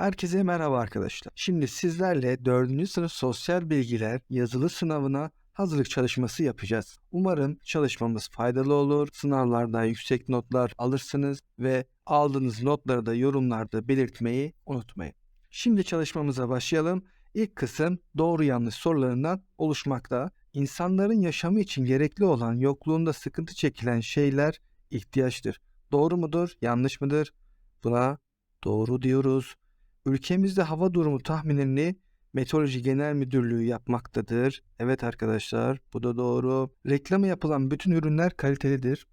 Herkese merhaba arkadaşlar. Şimdi sizlerle 4. sınıf sosyal bilgiler yazılı sınavına hazırlık çalışması yapacağız. Umarım çalışmamız faydalı olur. Sınavlarda yüksek notlar alırsınız ve aldığınız notları da yorumlarda belirtmeyi unutmayın. Şimdi çalışmamıza başlayalım. İlk kısım doğru yanlış sorularından oluşmakta. İnsanların yaşamı için gerekli olan yokluğunda sıkıntı çekilen şeyler ihtiyaçtır. Doğru mudur, yanlış mıdır? Buna doğru diyoruz. Ülkemizde hava durumu tahminini Meteoroloji Genel Müdürlüğü yapmaktadır. Evet arkadaşlar, bu da doğru. Reklamı yapılan bütün ürünler kalitelidir.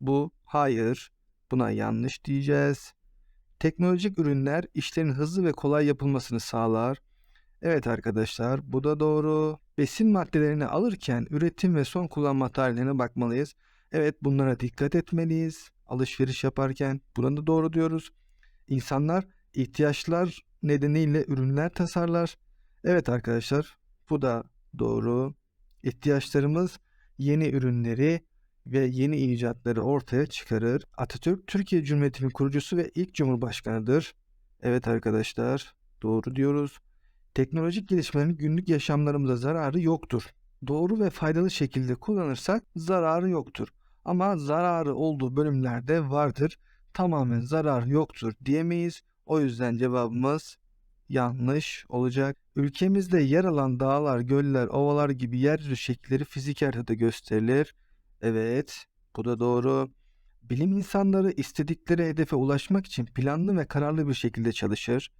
Bu hayır. Buna yanlış diyeceğiz. Teknolojik ürünler işlerin hızlı ve kolay yapılmasını sağlar. Evet arkadaşlar, bu da doğru. Besin maddelerini alırken üretim ve son kullanma tarihlerine bakmalıyız. Evet bunlara dikkat etmeliyiz. Alışveriş yaparken buna da doğru diyoruz. İnsanlar ihtiyaçlar nedeniyle ürünler tasarlar. Evet arkadaşlar bu da doğru. İhtiyaçlarımız yeni ürünleri ve yeni icatları ortaya çıkarır. Atatürk Türkiye Cumhuriyeti'nin kurucusu ve ilk cumhurbaşkanıdır. Evet arkadaşlar doğru diyoruz. Teknolojik gelişmelerin günlük yaşamlarımıza zararı yoktur. Doğru ve faydalı şekilde kullanırsak zararı yoktur. Ama zararı olduğu bölümlerde vardır. Tamamen zarar yoktur diyemeyiz. O yüzden cevabımız yanlış olacak. Ülkemizde yer alan dağlar, göller, ovalar gibi yeryüzü şekilleri fizik haritada gösterilir. Evet, bu da doğru. Bilim insanları istedikleri hedefe ulaşmak için planlı ve kararlı bir şekilde çalışır.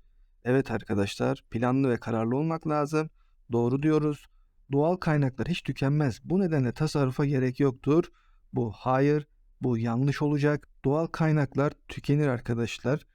Evet arkadaşlar, planlı ve kararlı olmak lazım. Doğru diyoruz. Doğal kaynaklar hiç tükenmez. Bu nedenle tasarrufa gerek yoktur. Bu hayır, bu yanlış olacak. Doğal kaynaklar tükenir arkadaşlar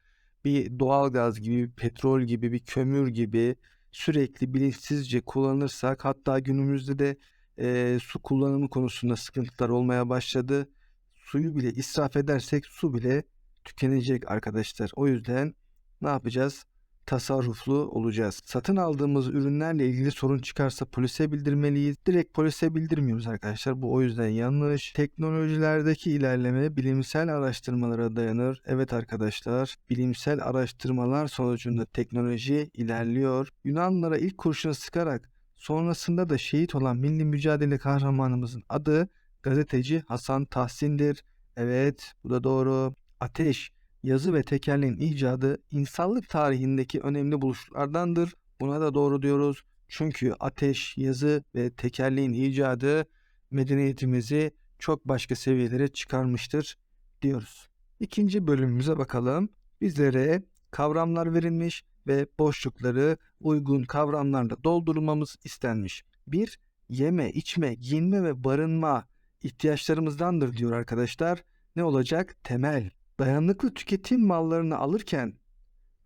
bir doğal gaz gibi, petrol gibi, bir kömür gibi sürekli bilinçsizce kullanırsak hatta günümüzde de e, su kullanımı konusunda sıkıntılar olmaya başladı. Suyu bile israf edersek su bile tükenecek arkadaşlar. O yüzden ne yapacağız? Tasarruflu olacağız. Satın aldığımız ürünlerle ilgili sorun çıkarsa polise bildirmeliyiz. Direkt polise bildirmiyoruz arkadaşlar. Bu o yüzden yanlış. Teknolojilerdeki ilerleme bilimsel araştırmalara dayanır. Evet arkadaşlar, bilimsel araştırmalar sonucunda teknoloji ilerliyor. Yunanlara ilk kurşunu sıkarak sonrasında da şehit olan milli mücadele kahramanımızın adı gazeteci Hasan Tahsin'dir. Evet, bu da doğru. Ateş yazı ve tekerleğin icadı insanlık tarihindeki önemli buluşlardandır. Buna da doğru diyoruz. Çünkü ateş, yazı ve tekerleğin icadı medeniyetimizi çok başka seviyelere çıkarmıştır diyoruz. İkinci bölümümüze bakalım. Bizlere kavramlar verilmiş ve boşlukları uygun kavramlarla doldurulmamız istenmiş. Bir, yeme, içme, giyinme ve barınma ihtiyaçlarımızdandır diyor arkadaşlar. Ne olacak? Temel dayanıklı tüketim mallarını alırken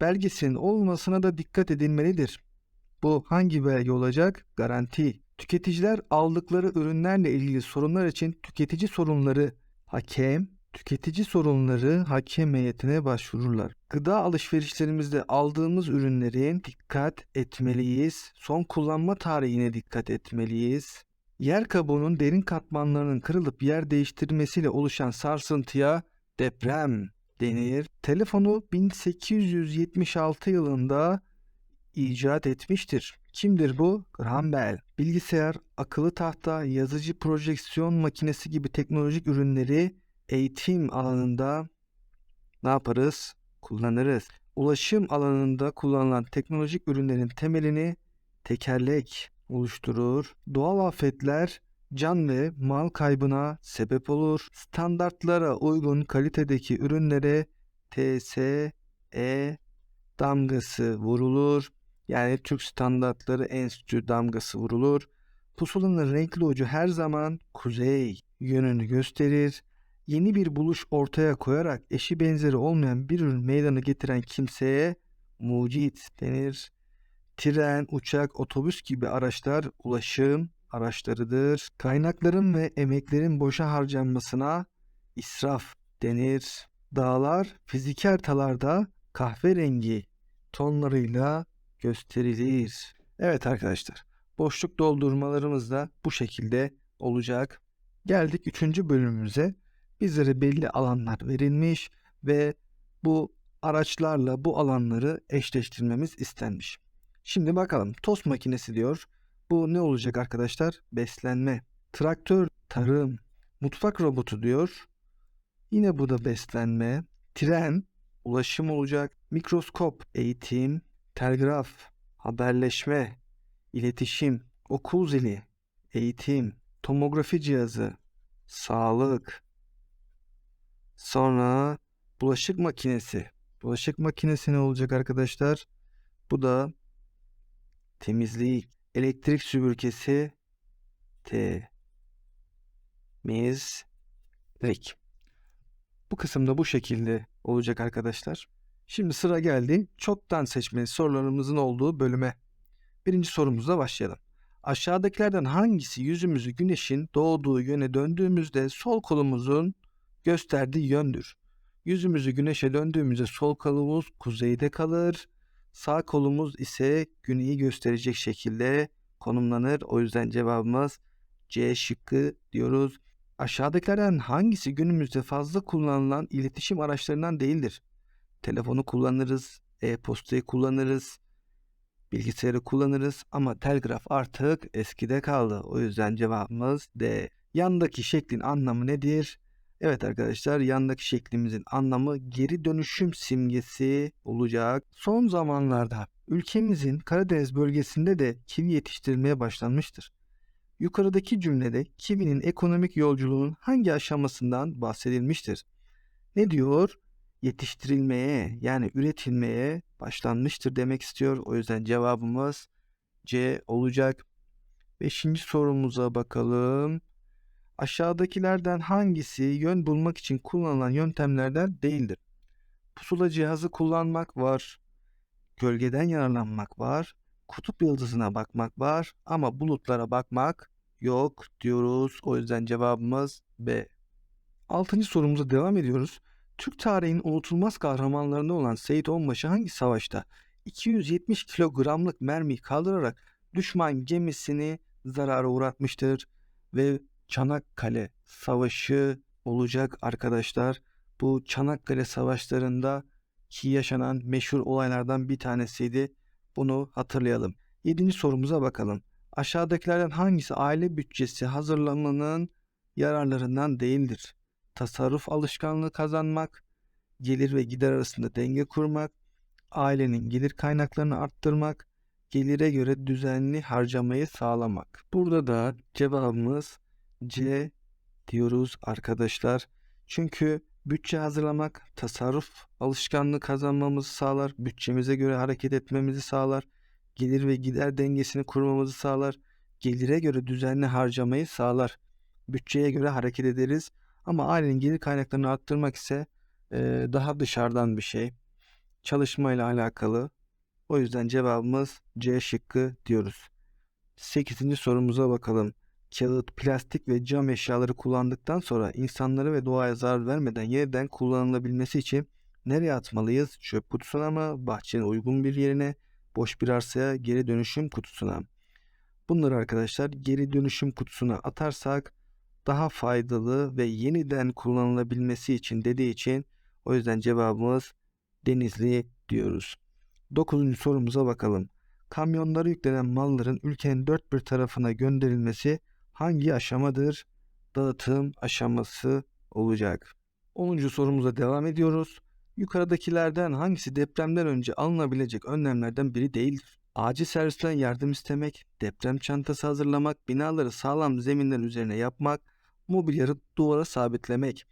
belgesinin olmasına da dikkat edilmelidir. Bu hangi belge olacak? Garanti. Tüketiciler aldıkları ürünlerle ilgili sorunlar için tüketici sorunları hakem, tüketici sorunları hakem heyetine başvururlar. Gıda alışverişlerimizde aldığımız ürünlerin dikkat etmeliyiz. Son kullanma tarihine dikkat etmeliyiz. Yer kabuğunun derin katmanlarının kırılıp yer değiştirmesiyle oluşan sarsıntıya deprem denir. Telefonu 1876 yılında icat etmiştir. Kimdir bu? Graham Bell. Bilgisayar, akıllı tahta, yazıcı projeksiyon makinesi gibi teknolojik ürünleri eğitim alanında ne yaparız? Kullanırız. Ulaşım alanında kullanılan teknolojik ürünlerin temelini tekerlek oluşturur. Doğal afetler can ve mal kaybına sebep olur. Standartlara uygun kalitedeki ürünlere TSE damgası vurulur. Yani Türk Standartları Enstitü damgası vurulur. Pusulanın renkli ucu her zaman kuzey yönünü gösterir. Yeni bir buluş ortaya koyarak eşi benzeri olmayan bir ürün meydana getiren kimseye mucit denir. Tren, uçak, otobüs gibi araçlar ulaşım, araçlarıdır. Kaynakların ve emeklerin boşa harcanmasına israf denir. Dağlar fiziki haritalarda kahverengi tonlarıyla gösterilir. Evet arkadaşlar, boşluk doldurmalarımız da bu şekilde olacak. Geldik üçüncü bölümümüze. Bizlere belli alanlar verilmiş ve bu araçlarla bu alanları eşleştirmemiz istenmiş. Şimdi bakalım tost makinesi diyor. Bu ne olacak arkadaşlar? Beslenme. Traktör, tarım. Mutfak robotu diyor. Yine bu da beslenme. Tren, ulaşım olacak. Mikroskop, eğitim. Telgraf, haberleşme. iletişim. Okul zili, eğitim. Tomografi cihazı, sağlık. Sonra bulaşık makinesi. Bulaşık makinesi ne olacak arkadaşlar? Bu da temizlik, elektrik süpürgesi, temizlik. Bu kısımda bu şekilde olacak arkadaşlar. Şimdi sıra geldi çoktan seçmeli sorularımızın olduğu bölüme. Birinci sorumuzla başlayalım. Aşağıdakilerden hangisi yüzümüzü güneşin doğduğu yöne döndüğümüzde sol kolumuzun gösterdiği yöndür? Yüzümüzü güneşe döndüğümüzde sol kolumuz kuzeyde kalır. Sağ kolumuz ise güneyi gösterecek şekilde konumlanır. O yüzden cevabımız C şıkkı diyoruz. Aşağıdakilerden hangisi günümüzde fazla kullanılan iletişim araçlarından değildir? Telefonu kullanırız, e-postayı kullanırız, bilgisayarı kullanırız ama telgraf artık eskide kaldı. O yüzden cevabımız D. Yandaki şeklin anlamı nedir? Evet arkadaşlar yandaki şeklimizin anlamı geri dönüşüm simgesi olacak. Son zamanlarda ülkemizin Karadeniz bölgesinde de kivi yetiştirilmeye başlanmıştır. Yukarıdaki cümlede kivinin ekonomik yolculuğunun hangi aşamasından bahsedilmiştir? Ne diyor? Yetiştirilmeye yani üretilmeye başlanmıştır demek istiyor. O yüzden cevabımız C olacak. Beşinci sorumuza bakalım. Aşağıdakilerden hangisi yön bulmak için kullanılan yöntemlerden değildir? Pusula cihazı kullanmak var. Gölgeden yararlanmak var. Kutup yıldızına bakmak var ama bulutlara bakmak yok diyoruz. O yüzden cevabımız B. Altıncı sorumuza devam ediyoruz. Türk tarihinin unutulmaz kahramanlarından olan Seyit Onbaşı hangi savaşta 270 kilogramlık mermiyi kaldırarak düşman gemisini zarara uğratmıştır ve Çanakkale Savaşı olacak arkadaşlar. Bu Çanakkale Savaşlarında ki yaşanan meşhur olaylardan bir tanesiydi. Bunu hatırlayalım. Yedinci sorumuza bakalım. Aşağıdakilerden hangisi aile bütçesi hazırlamanın yararlarından değildir? Tasarruf alışkanlığı kazanmak, gelir ve gider arasında denge kurmak, ailenin gelir kaynaklarını arttırmak, gelire göre düzenli harcamayı sağlamak. Burada da cevabımız C diyoruz arkadaşlar. Çünkü bütçe hazırlamak tasarruf alışkanlığı kazanmamızı sağlar. Bütçemize göre hareket etmemizi sağlar. Gelir ve gider dengesini kurmamızı sağlar. Gelire göre düzenli harcamayı sağlar. Bütçeye göre hareket ederiz. Ama ailenin gelir kaynaklarını arttırmak ise e, daha dışarıdan bir şey. Çalışmayla alakalı. O yüzden cevabımız C şıkkı diyoruz. 8. sorumuza bakalım kağıt, plastik ve cam eşyaları kullandıktan sonra insanlara ve doğaya zarar vermeden yeniden kullanılabilmesi için nereye atmalıyız? Çöp kutusuna mı? Bahçenin uygun bir yerine? Boş bir arsaya? Geri dönüşüm kutusuna? Bunları arkadaşlar geri dönüşüm kutusuna atarsak daha faydalı ve yeniden kullanılabilmesi için dediği için o yüzden cevabımız Denizli diyoruz. Dokuzuncu sorumuza bakalım. Kamyonlara yüklenen malların ülkenin dört bir tarafına gönderilmesi hangi aşamadır? Dağıtım aşaması olacak. 10. sorumuza devam ediyoruz. Yukarıdakilerden hangisi depremden önce alınabilecek önlemlerden biri değildir? Acil servisten yardım istemek, deprem çantası hazırlamak, binaları sağlam zeminler üzerine yapmak, mobilyaları duvara sabitlemek.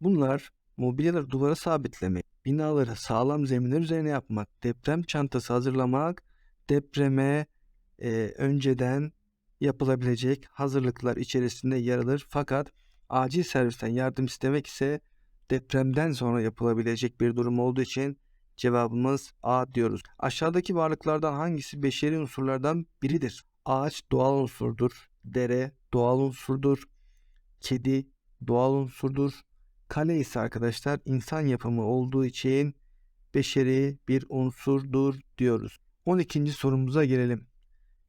Bunlar mobilyaları duvara sabitlemek, binaları sağlam zeminler üzerine yapmak, deprem çantası hazırlamak, depreme e, önceden yapılabilecek hazırlıklar içerisinde yer alır. Fakat acil servisten yardım istemek ise depremden sonra yapılabilecek bir durum olduğu için cevabımız A diyoruz. Aşağıdaki varlıklardan hangisi beşeri unsurlardan biridir? Ağaç doğal unsurdur. Dere doğal unsurdur. Kedi doğal unsurdur. Kale ise arkadaşlar insan yapımı olduğu için beşeri bir unsurdur diyoruz. 12. sorumuza gelelim.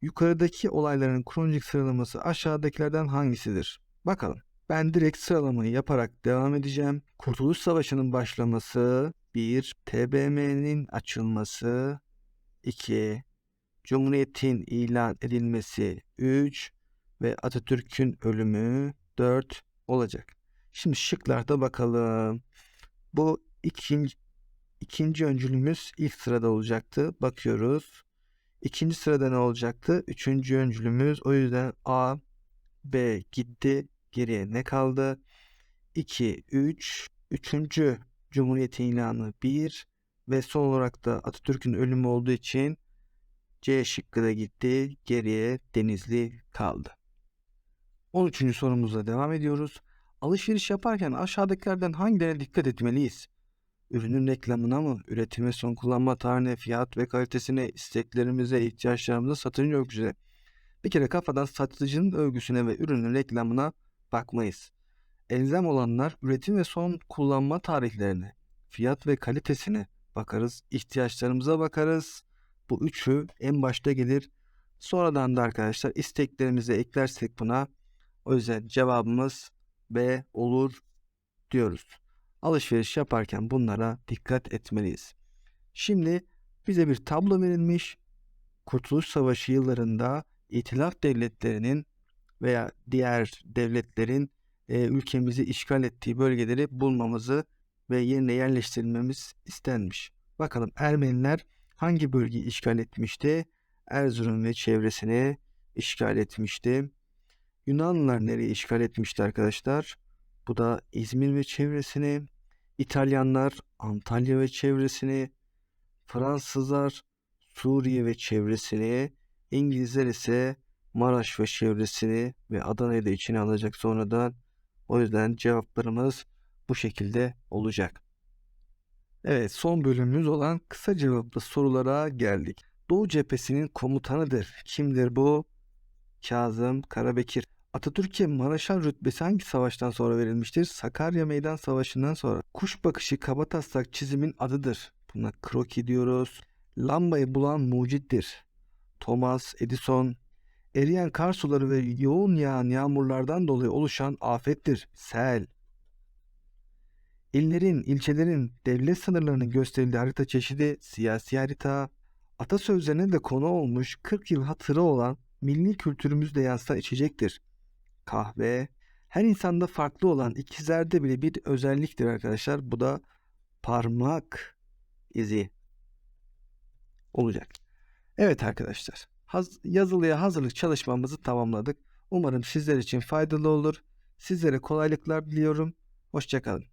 Yukarıdaki olayların kronolojik sıralaması aşağıdakilerden hangisidir? Bakalım. Ben direkt sıralamayı yaparak devam edeceğim. Kurtuluş Savaşı'nın başlaması, 1. TBMM'nin açılması 2. Cumhuriyetin ilan edilmesi 3 ve Atatürk'ün ölümü 4 olacak. Şimdi şıklarda bakalım. Bu ikinci, ikinci öncülümüz ilk sırada olacaktı. Bakıyoruz. İkinci sırada ne olacaktı? Üçüncü öncülümüz. O yüzden A, B gitti. Geriye ne kaldı? 2, 3. Üçüncü Cumhuriyet ilanı 1 ve son olarak da Atatürk'ün ölümü olduğu için C şıkkı da gitti. Geriye Denizli kaldı. 13. sorumuzla devam ediyoruz. Alışveriş yaparken aşağıdakilerden hangilerine dikkat etmeliyiz? Ürünün reklamına mı, üretime son kullanma tarihine, fiyat ve kalitesine, isteklerimize, ihtiyaçlarımıza, satıcı övgüsüne. Bir kere kafadan satıcının övgüsüne ve ürünün reklamına bakmayız. Elzem olanlar üretim ve son kullanma tarihlerine, fiyat ve kalitesine bakarız, ihtiyaçlarımıza bakarız. Bu üçü en başta gelir. Sonradan da arkadaşlar isteklerimizi eklersek buna o yüzden cevabımız B olur diyoruz. Alışveriş yaparken bunlara dikkat etmeliyiz. Şimdi bize bir tablo verilmiş. Kurtuluş Savaşı yıllarında İtilaf devletlerinin veya diğer devletlerin e, ülkemizi işgal ettiği bölgeleri bulmamızı ve yerine yerleştirilmemiz istenmiş. Bakalım Ermeniler hangi bölgeyi işgal etmişti? Erzurum ve çevresini işgal etmişti. Yunanlılar nereye işgal etmişti arkadaşlar? Bu da İzmir ve çevresini. İtalyanlar Antalya ve çevresini. Fransızlar Suriye ve çevresini. İngilizler ise Maraş ve çevresini ve Adana'yı da içine alacak sonradan. O yüzden cevaplarımız bu şekilde olacak. Evet son bölümümüz olan kısa cevaplı sorulara geldik. Doğu cephesinin komutanıdır. Kimdir bu? Kazım Karabekir. Atatürk'e Maraşal rütbesi hangi savaştan sonra verilmiştir? Sakarya Meydan Savaşı'ndan sonra. Kuş bakışı kabataslak çizimin adıdır. Buna kroki diyoruz. Lambayı bulan mucittir. Thomas Edison. Eriyen kar suları ve yoğun yağan yağmurlardan dolayı oluşan afettir. Sel. İllerin, ilçelerin devlet sınırlarının gösterildiği harita çeşidi siyasi harita. Atasözlerine de konu olmuş 40 yıl hatırı olan milli kültürümüzde yansıtan içecektir. Kahve. Her insanda farklı olan ikizlerde bile bir özelliktir arkadaşlar. Bu da parmak izi olacak. Evet arkadaşlar. Yazılıya hazırlık çalışmamızı tamamladık. Umarım sizler için faydalı olur. Sizlere kolaylıklar diliyorum. Hoşçakalın.